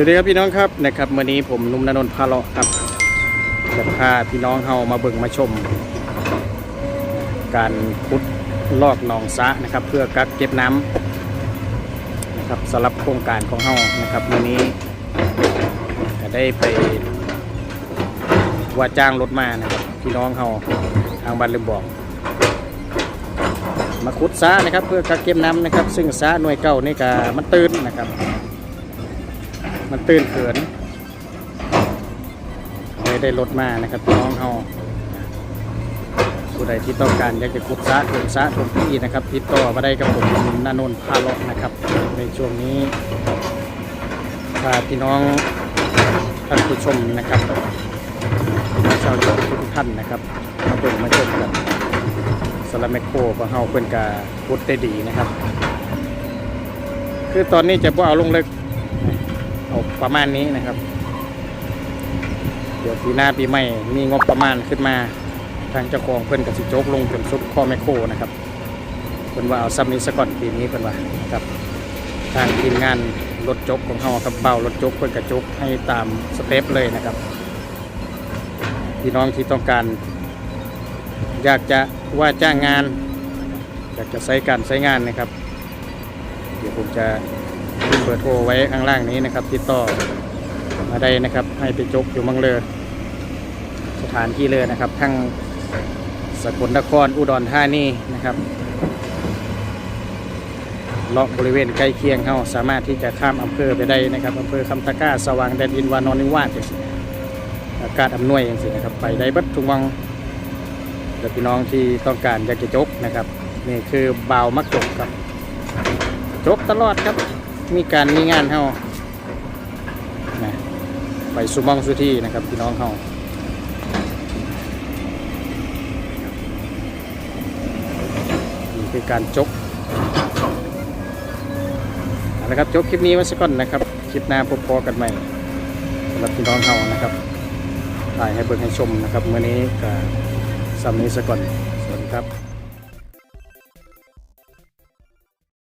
วัสดีครับพี่น้องครับนะครับวันนี้ผมนุ่มนนท์พาเลาะครับจะพาพี่น้องเฮามาเบิ่งมาชม การพุดลอกหนองสะนะครับ เพื่อกักเก็บน้ำนะครับสำหรับโครงการของเฮานะครับวันนี้ก็ได้ไปว่าจ้างรถมานะครับพี่น้องเฮาทางบ้านลืมบอก มาขุดสระนะครับ เพื่อกักเก็บน้ำนะครับ ซึ่งสระหน่วยเก่านี่ก็มันตื้นนะครับ มันตื่นเขินเลยได้รถมานะครับน้องเฮาผู้ใดที่ต้องการอยากจะขุดสระถมสระถมที่นะครับติดต่อมาได้กับผมนานนท์พาเลาะนะครับ ในช่วงนี้พาพี่น้องท่านผู้ชมนะครับชาวโลกทุกท่านนะครับมาเบิ่งมาชมกันสลามแมโครของเฮาเพิ่นกาขุดได้ดีนะครับ คือตอนนี้จะบ่เอาลงเลึก เอาประมาณนี้นะครับ เดี๋ยวปีหน้าปีใหม่มีงบประมาณขึ้นมา ทางเจ้าของเพิ่อนกับสิโจกลงจนสุดข้อแมคโครนะครับเพิ่นว่าเอาซัมนี้ซะก่อนปีนี้เพิ่นว่าครับ ทางทีมงานรถจกของเฮาครับเบารถจกเพิ่อนกระจกให้ตามสเต็ปเลยนะครับพี่น้องที่ต้องการ อยากจะว่าจ้างงาน อยากจะใช้การใช้งานนะครับ เดี๋ยวผมจะ เบอร์โทรไว้ข้างล่างนี้นะครับ ติดต่อมาได้นะครับ ให้ไปจกอยู่มังเลอสถานที่เลยนะครับ ทั้งสกลนครอุดรธานีนะครับเลาะบริเวณใกล้เคียงเขาสามารถที่จะข้ามอำเภอไปได้นะครับอำเภอคำตะก้าสว่างแดนดินวานอนิวาสจังซี้อากาศอำนวยอย่างสินะครับ ไปได้บัดทุกวังเดี๋ยวพี่น้องที่ต้องการอยากจะจกนะครับ นี่คือเบามักจกครับ จกตลอดครับ มีการมีงานเฮานะไปสุมองสุที่นะครับพี่น้องเฮานี่คือการจกเอาละครับจบคลิปนี้ไว้สักก่อนนะครับ คลิปหน้าพบพอกันใหม่สำหรับพี่น้องเฮานะครับถ่ายให้เบิ่งให้ชมนะครับเมื่อนี้ก็สำนี้สักก่อนสวัสดีครับ